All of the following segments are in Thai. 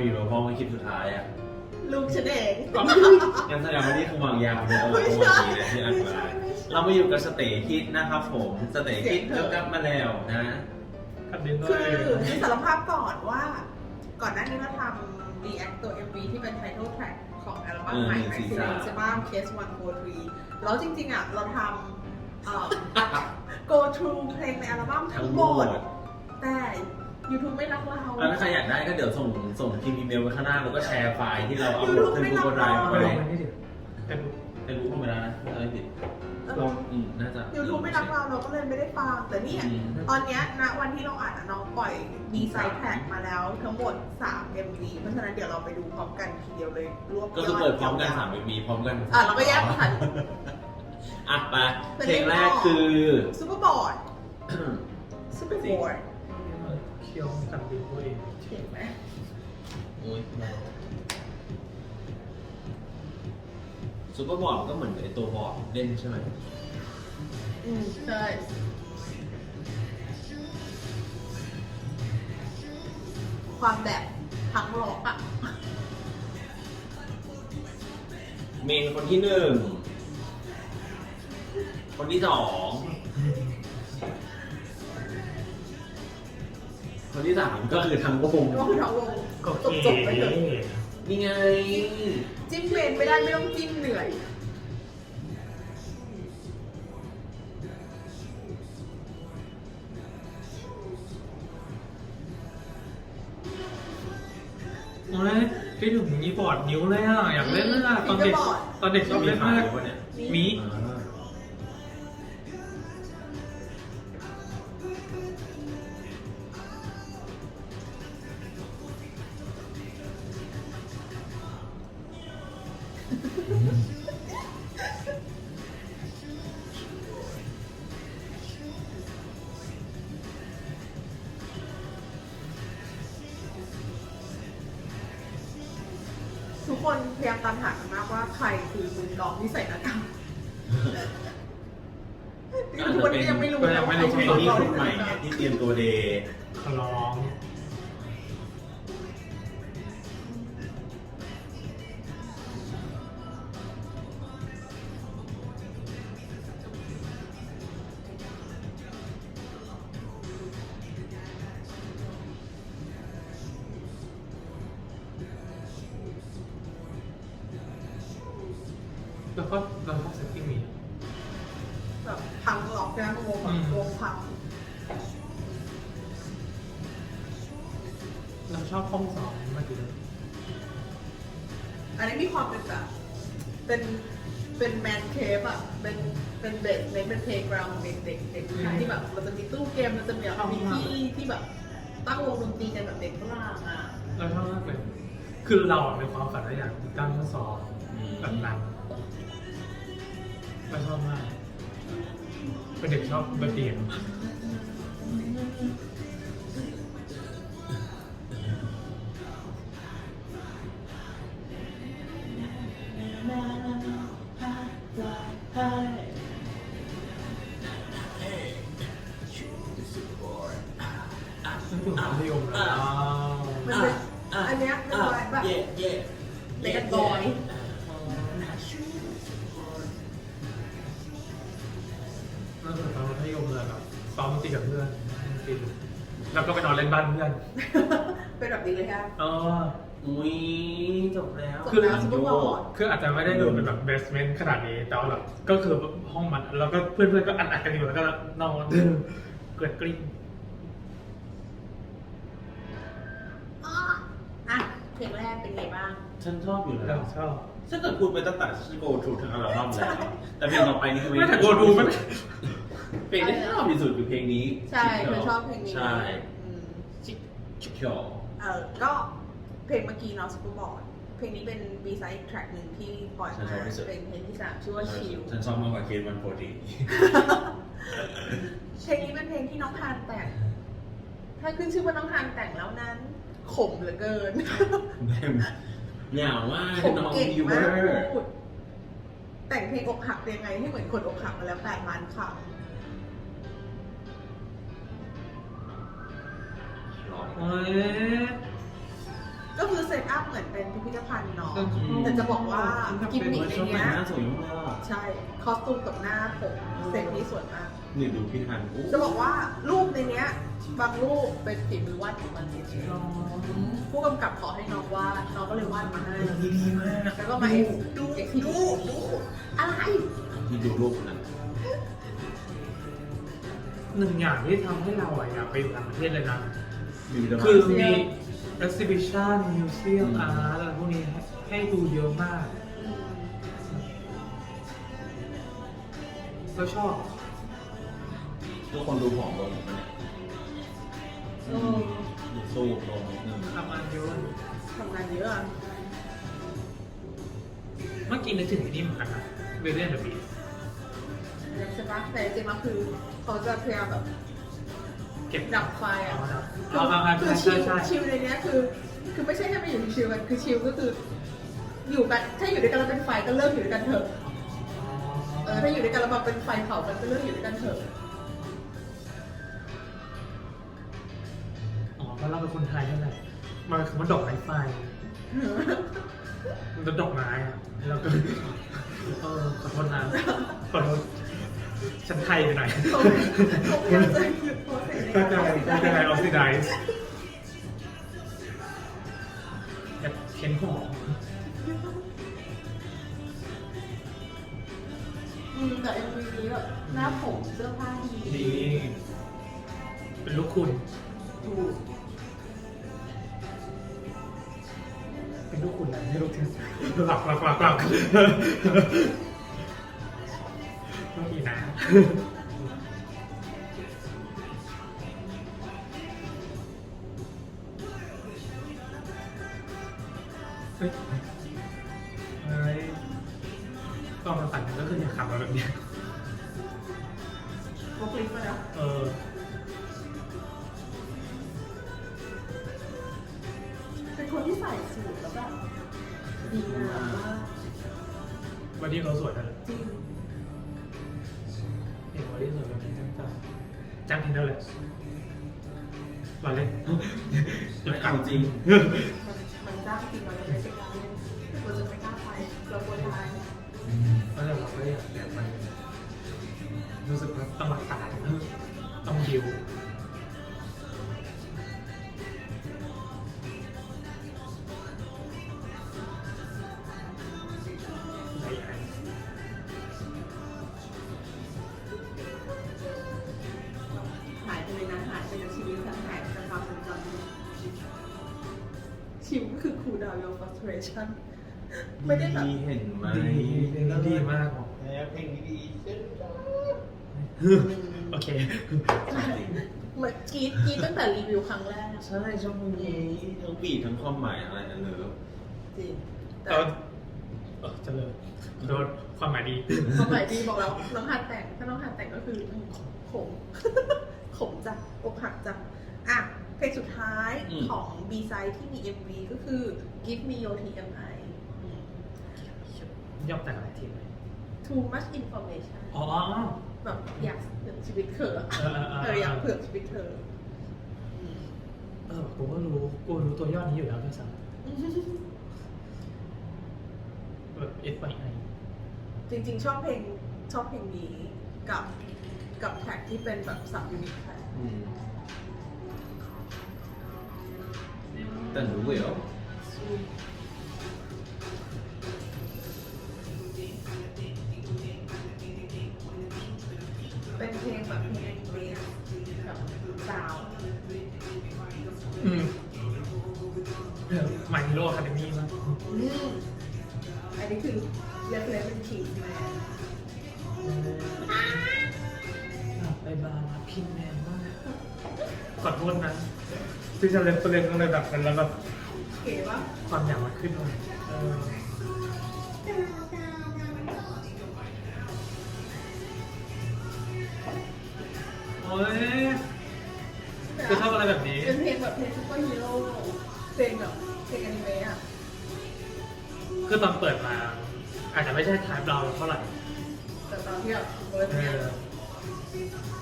มาอยู่กับพ่อมาคลิปสุดท้ายอะลูกฉันเองงั้นแสดงว่านี่คือวางยาวเลยเอาไม่ตัวใช่นี้เลยที่อันไม่มาใช่ไม่ใช่เรามาอยู่กับสเตย์คิดนะครับผมสเตย์คิดเสียงเธอก็กลับมาแล้วนะคันดินด้วคืยอมีสารภาพก่อนว่า ก่อนหน้านี้เราทำ react ตัว MV ที่เป็น title track ของอัลบั้มใหม่เออ Accident 43ใช่ป่ะ Case 143แล้วจริงๆอะเราทำเอ่อ go through เพลงในอัลบั้มทั้ทั้งงหหมมดดแต่ YouTube ไม่รักเรา แล้วถ้าใครอยากได้ก็เดี๋ยวส่งส่งทีมอีเมลไว้ข้างหน้าแล้วก็แชร์ไฟล์ที่เราเอาลงขึ้น Google Drive ไปไปลงมันนี่ดิเป็นเป็นรู้ธรรมดานะไม่อะไรผิดเอลองอืมน่าจะ YouTube ไม่รักเราเราก็เลยไม่ได้ฟังแต่เนี่ย อืมตอนเนี้ยณวันที่เราอ่านอะน้องปล่อย B side track มาแล้วทั้งหมด 3 MV เพราะฉะนั้นเดี๋ยวเราไปดูพร้อมกันทีเดียวเลยรวบก็คือเปิดพร้อมกันสามเอ็มีพร้อมกันอะเราก็แยกทันอะไปเป็นเพลงแรกเลขคือ ซูเปอร์บอร์ดซูเปอร์บอร์ด เคี่ยวคันดินด้วยเห็นไหมโอ้ยซูเปอร์บอร์ดก็เหมือนไอตัวบอร์ดเล่นใช่ไหมอืมใช่ความแบบทั้งล็อกอะเมนคนที่หนึ่ง คนที่สอง คนที่สามก็คือทั้งวงก็คือทั้งวงก็จบจบๆไปเลยนี่ไง จิ้มเมนไม่ได้ไม่ต้องจิ้มเหนื่อย โอ้ยคิดถึงยีบอร์ดนิ้วเลยอะ อยากเล่นเลยอะตอนเด็กตอนเด็กชอบเล่นมากวะเนี่ยมี คนพยายามตามหากันมากว่าใครคือมือกลองที่ใส่หน้ากากทุกคนก็ยังไม่รู้ก็ยันะงไม่ว่าใครรู้คือเพลมืงอกลนี้องคนที่ใหม่ใส่หน้าเนี่ยกากที่เตรียมตัวเดย์คล้อง แบบอืมวงพังเราชอบห้องสองเมื่อกี้อันนี้มีความเป็นแบบเป็นเป็นแมนเคฟอะเป็นเป็นเบสเน้นเป็นเพลย์กราวด์เด็กเด็กเด็กผู้ชายที่แบบมันจะมีตู้เกมมันจะมีแบบมีที่ที่แบบตั้งวงดนตรีกันแบบเด็กฝรั่งอะเราชอบมากเลย คือเราอะมีความฝันว่าอยากตั้งห้องสองแบบนั้นเราชอบมาก เป็นเด็กชอบดนตรีอะ ซ้อมดนตรีกับเพื่อนดนตรีแล้วก็ไปนอนเล่นบ้านเพื่อน เป็นแบบนี้เลยค่ะเอออุ้ยจบแล้ว จบแล้วซุปเปอร์บอร์ด คืออาจจะไม่ได้ดูเป็นแบบเบสเมนต์ขนาดนี้ แต่ว่าแบบก็คือห้องมันแล้วก็เพื่อนๆก็อัดอัดกันอยู่แล้วก็นอนเกลือกลิ้งอะอะเพลงแรกเป็นไงบ้าง ฉันชอบอยู่เราแล้วชอบฉันเกิดพูดไปตั้งแต่ฉันโกทูทั้งอัลบั้มแล้วแต่เพลงต่อไปนี่คือไม่แต่โกดูไม่ เพลงที่ชอบที่สุดคือเพลงนี้ใช่เธอชอบเพลงนี้ใช่อืมชิคชิคเขียวเออก็เพลงเมื่อกี้เนาะซุปเปอร์บอร์ดเพลงนี้เป็น B side track หนึ่งที่ปล่อยมาเป็นเพลงที่สามชื่อว่าชิลฉันชอบมากกว่าเคสวันโฟดีเพลงนี้เป็นเพลงที่น้องทานแต่ง ถ้าขึ้นชื่อว่าน้องทานแต่งแล้วนั้นขมเหลือเกินเหงาว่าขมน้องเก่งยูเวมาอกร์พูดแต่งเพลงอกหักยังไงให้เหมือนคนอกหักมาแล้วแปดล้านครั้ง โอ้ยก็คือเซตอัพเหมือนเป็นพิพิธภัณฑ์เนาะอืมแต่จะบอกว่ากิมมิคในช่วงเนี้ยหน้าสวยมากเลยอะใช่ คอสตูมกับหน้าผมเซตนี้สวยมาก นี่ดูพี่ฮันอู้จะบอกว่ารูปในเนี้ย บางรูปเป็นฝีมือวาดของมันเฉยๆผู้กำกับขอให้น้องวาดน้องก็เลยวาดมาให้ดีดีมากแล้วก็มาเอ็กซ์ดูเอ็กซ์ดูดูอะไรนี่ดูรูปนั้นหนึ่งอย่างที่ทำให้เราอะอยากไปอยู่ต่างประเทศเลยนะมีวิดีโอ คือมี exhibition museum art อะไรพวกนี้ให้ให้ดูเยอะมากก็ชอบทุกคนดูผอมลงไหมเนี่ยเออดูสู้ลงนิดนึงทำงานเยอะทำงานเยอะอะเมื่อกี้นึกถึงไอ้นี่เหมือนกันนะเวเลียนเดอะบีใช่ปะแต่จริงๆแล้วคือเขาจะพยายามแบบ เก็บ ดับไฟอะเอาเอาเอาคืใช่อชิใช่ลใช่ ชิลในเนี้ยคือ คือไม่ใช่แค่มาอยู่ชิลกันคือชิลก็คือ อยู่กันถ้าอยู่ด้วยกันแล้วเป็นไฟก็เลิกอยู่ด้วยกันเถอะเออถ้าอยู่ด้วยกันแล้วมาเป็นไฟเผากันก็เลิกอยู่ด้วยกันเถอะอ๋อเพราะเราเป็นคนไทยนั่นแหละมันคือมันดอกไม้ไฟ มันเป็นดอกไม้อะแล้วก็ เออขอโทษนะขอโทษฉันไทยไปหน่อย เขาเขาพยายามจะ หยุดโปรเซสในเข้าใจการเข้าใจออกซิไดซ์แบบเค้นหอมอืมแต่เอ็มวีนี้แบบหน้าผมเสื้อผ้าดีดีเป็นลูกคุณถูกเป็นลูกคุณอะไรไม่รู้ที่หลักหลักหลักหลักเมื่อกี้นะ ดีงามมากวันนี้เขาสวยนะจริงเห็นวันนี้สวยแบบนี้จังจังจังที่นั่นแหละเราเล่นไม่เอาจริง ดาว your frustration ไม่ได้แบบดีเห็นไหมดีเพลงนี้ดีมากแล้วเพลงนี้ดีเช่นกันโอเคเหมือนกรีดกรีดตั้งแต่รีวิวครั้งแรกใช่ชอบเพลงนี้ทั้งบีททั้งความหมายอะไรอันเลยจริงแต่เอาเออเจะเลยโดนความหมายดีความหมายดีบอกแล้วน้องหัดแต่งถ้าน้องหัดแต่งก็คือขมขมจ้ะอกหักจ้ะอะ เพลงสุดท้ายอืม ของ B side ที่มี MV ก็คือ Give Me Your TMI อืมย่อมแต่งอะไรทีไหม Too much information อ๋อแบบอยากเผือกชีวิตเธออะเออเออเออเอออยากเผือกชีวิตเธออืมเออกูก็รู้กูรู้ตัวย่อนี้อยู่แล้วด้วยซ้ำแบบ F Y I จริงๆ ชอบเพลงชอบเพลงนี้กับกับแท็กที่เป็นแบบสับยูนิคแท็กอืม แต่รู้เหรอเป็นเพลงแบบเพลงเบสกับซาวด์อืมมาฮิโร่คาเดมี่มั้งอืมอันนี้คือเรียกเลยเป็นทีมแมนไปบาร์มาพินแมนมาก ขอโทษนะที่จะเล่นตัวเล่นอะไรแบบนั้นแล้วแบบเก๋ปะความอยากมันขึ้นมาเออโอ้ยคือชอบอะไรแบบนี้ เป็นเพลงแบบเพลงซุปเปอร์ฮีโร่เพลงแบบเพลงอนิเมะอะคือตอนเปิดมา อาจจะไม่ใช่ทายเราเท่าไหร่แต่ตอนที่แบบเบิร์ดเอเนี่ย อ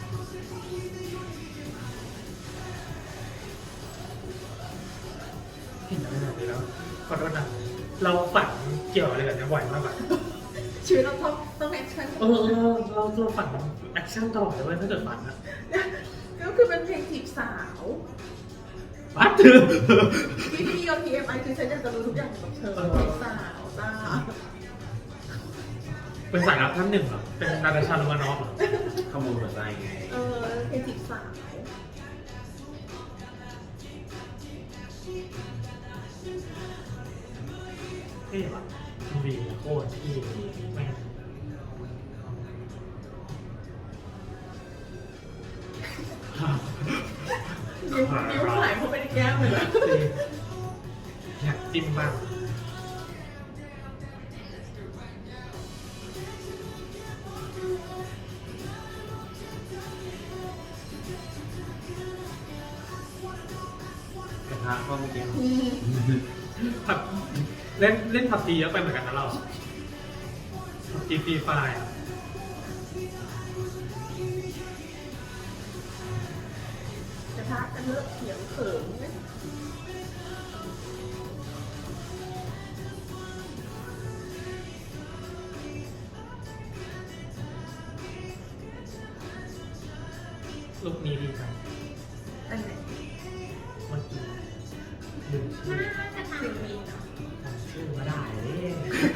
ขอโทษนะเราฝันเกี่ยวอะไรแบบนี้บ่อยมากกว่าชีวิตเราต้องต้องแอคชั่นเออเออเราเราฝันแอคชั่นตลอดเลยเว้ยถ้าเกิดฝันอะก็คือเป็นเพลงจีบสาววัดที่พี่เอา TMI คือฉันอยากจะรู้ทุกอย่างกับเธอจีบสาวจ้าเป็นสายลับท่านหนึ่งเหรอ เป็นนาตาชาลูมานอฟเหรอขโมยหัวใจไง เออเพลงจีบสาว เท่ว่ะวีโคตรที่แม่งนิ้วนิ้วหายเข้าไปในแก้มเลยนะเท่อยากจิ้มบ้าง เล่นทับตีเยอะไปเหมือนกันนะเราผับตีฟรีไฟล์อะกกันเลิกเขียงเขิน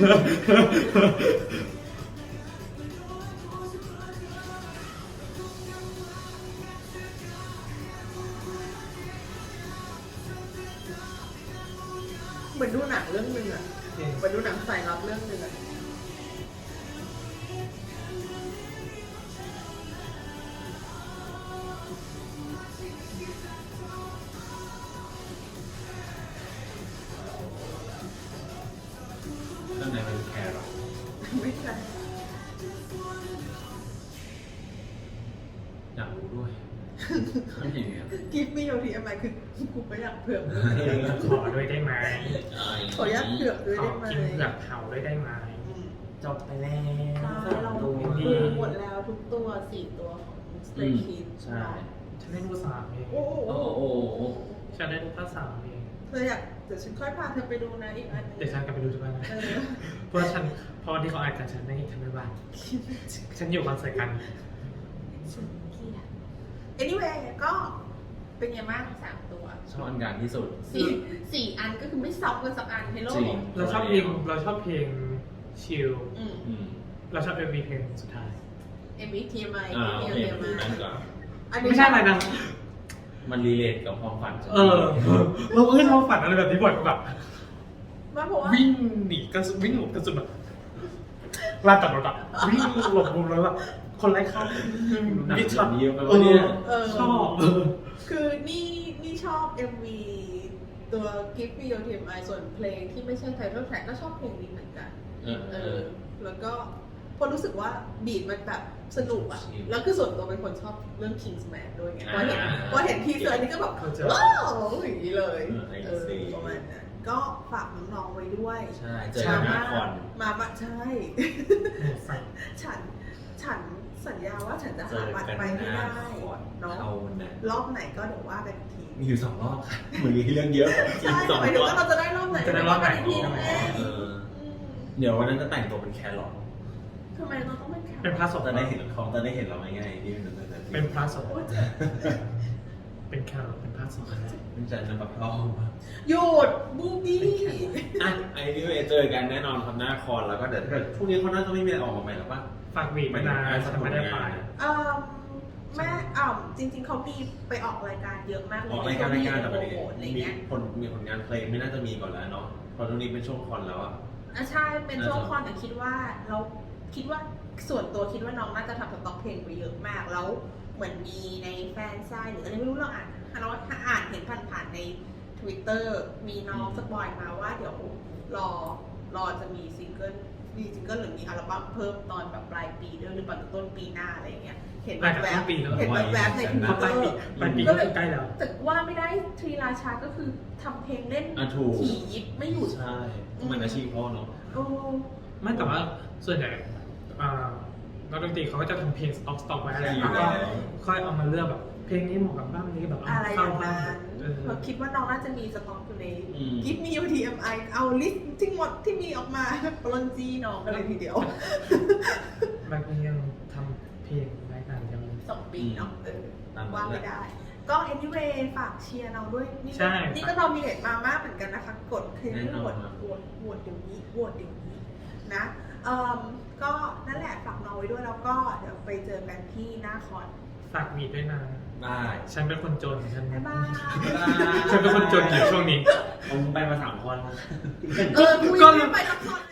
เหมือนดูหนังเรื่องหนึ่งอะเหมือนดูหนังสายลับเรื่องหนึ่งอะ อยากรู้ด้วยไม่เห็นไงกิฟต์มีโยทีเอ็มไอคือกูก็อยากเผือกขอด้วยได้ไหมขออนุญาตเผือกด้วยขอได้ไหมกินเผือกเผาด้วยได้ไหมจบไปแล้วเราดูเผือกหมดแล้วทุกตัวสี่ตัวของสเตย์คิดใช่ฉันได้ดูสามเองโอ้โหโอ้โหฉันได้ดูภาคสามเองเธออยากเดี๋ยวฉันค่อยพาเธอไปดูนะอีกอันหนึงเดี๋ยวฉันกลับไปดูที่บ้านนะเออเพราะว่าฉันเพราะวันที่เขาอ่านกันฉันไม่เห็นฉันไม่บ้านฉันอยู่คอนเสิร์ตกัน ฉันเกลียด anyway ก็เป็นไงบ้างสามตัวชอบอันกลางที่สุด สี่สี่อันก็คือไม่ซ้ำกันสักอันในโลจริกง เราชอบเพลงเราชอบเพลงชิลอืม อืมเราชอบเอ็มวีเพลงสุดท้าย MBTMI อ่าโอที่เคเรียนดูมานั่นก่อนอันนี้ไม่ใช่อะไรนะ มันรีเลทกับความฝันฉันเออเราเอ้ยเราฝันอะไรแบบนี้บ่อยแบบมาเพราะว่าวิ่งหนีกระสุนวิ่งหลบกระสุนแบบลานจอดรถอะวิ่งหลบมุมแล้วแบบ คนไร้ค่าหนังมิดช็อตเยอะไปวะเนี่ยเออ ชอบเออคือนี่นี่ชอบ MV ตัว Give Me Your TMI ส่วนเพลงที่ไม่ใช่ title track ก็ชอบเพลงนี้เหมือนกัน เออเอเออ อ แล้วก็พอรู้สึกว่าบีดมันแบบสนุกอะชิลแล้วคือส่วนตัวเป็นคนชอบเรื่อง Kingsman ด้วยไงพอเห็นอ่า พอเห็นทีเซอร์นี่ก็แบบ เข้าใจ ว้าวอย่างนี้เลยเออไอ้เออสิประมาณนั้นก็ฝากน้องๆไว้ด้วย ใช่ เจอกันหน้าคอน มาปะใช่ใส่ฉันฉันสัญญา ว่าฉันจะเจหาอบัตรกันไปหให้น้าได้คอนเนาะเท่านั้นรอบไหนก็เดี๋ยวว่ากันอีกทีมีอยู่สองรอบค่ะเหมือนมีเรื่องเยอะจริใช่งสองหมายถึรงอบว่าเราจะได้รอบไหนจะได้รอบไหนอีกทีนึงเองเออเดี๋ยววันนั้นจะแต่งตัวเป็นแครอททำไมเราต้องเป็นแขกเป็นพระสงฆ์จะได้เห็นเขาจะได้เห็นเราง่ายๆที่มันจะเป็นพระสงฆ์โอ๊ยเป็นแครอทเป็นพระสงฆ์นะมันจะจะแบบเราหยุดบูบี้อะไอ้นี่เจอกันแน่นอนครับหน้าคอนแล้วก็เดี๋ยวถ้าเกิดพรุ่งนี้เขาน่าจะไม่มีอะไรออกมาใหม่หรอกปะฝากวีดมานาฉันไม่ได้ไปเอ่อแม่อ่าจริง ๆเขามีไปออกรายการเยอะมากเลอยอกรายการรายการแต่โปปรระเด็นโมทอะไรมีเงี้ยผลมีผลงานเพลงไม่น่าจะมีก่อนแล้วเนาะเพราะตรงนี้เป็นช่วงคอนแล้วอะอะใช่เป็นช่วงคอนแต่คิดว่าเราคิดว่าส่วนตัวคิดว่าน้องน่าจะทำสต็อกเพลงไปเยอะมากแล้ว เหมือนมีในแฟนไซต์หรืออะไรไม่รู้เราอ่านเราอ่านเห็นผ่านๆใน Twitter มีน้องสปอยมาว่าเดี๋ยวรอรอจะมีซิงเกิลมีซิงเกิลหรือมีอัลบั้มเพิ่มตอนแบบปลายปีด้วยหรือปลายต้นปีหน้าอะไรอย่างเงี้ยเห็นแวบๆเห็นแวบๆในทวิตเพราเตปลยอปีร์ปลายปีก็ใกล้แล้วแต่ว่าไม่ได้ทรีราชาก็คือทำเพลงเล่นถูกขี่ยิบไม่หยุดใช่มันอาชีพเขาเนาะไม่แต่ว่าส่วนใหญ่อ่า นักดนตรีเขาก็จะทำเพลงสต็อกสต็อกไว้อะไรใช่อยู่แล้วก็แล้วค่อยเอามาเลือกแบบเพลงนี้เหมาะกับบ้านนี้แบบเอาอะไรอเข้าย่างบ้านั้นนเออเราคิดว่าน้องน่าจะมีสต็อกอยู่ในอืม กิฟมี UTMI เอาลิสต์ที่หมดที่มีออกมาปลนจีน้องกันเลยทีเดียวมันก็ยังทำเพลงรายการยัง สองปีเนาะเออตามนั้นว่าไม่ได้ ก็ anyway ฝากเชียร์เราด้วย นี่ใช่ ก็นี่ก็นอมิเนตมามากเหมือนกันนะคะ กดคือแน่นโหอวนตโหวตโหวตเดี๋ยวนี้โหวตเดี๋ยวนี้นะ เอ่มก็นั่นแหละฝากน้องไว้ด้วยแล้วก็เดี๋ยวไปเจอกันที่หน้าคอนฝากวีดด้วยนะ ได้ฉันเป็นคนจนฉัน บ๊ายบาย ฉันเป็นคนจนอยู่ช่วงนี้ ผมไปมาสามคน เออคุยก็ไม่ไปละครเลย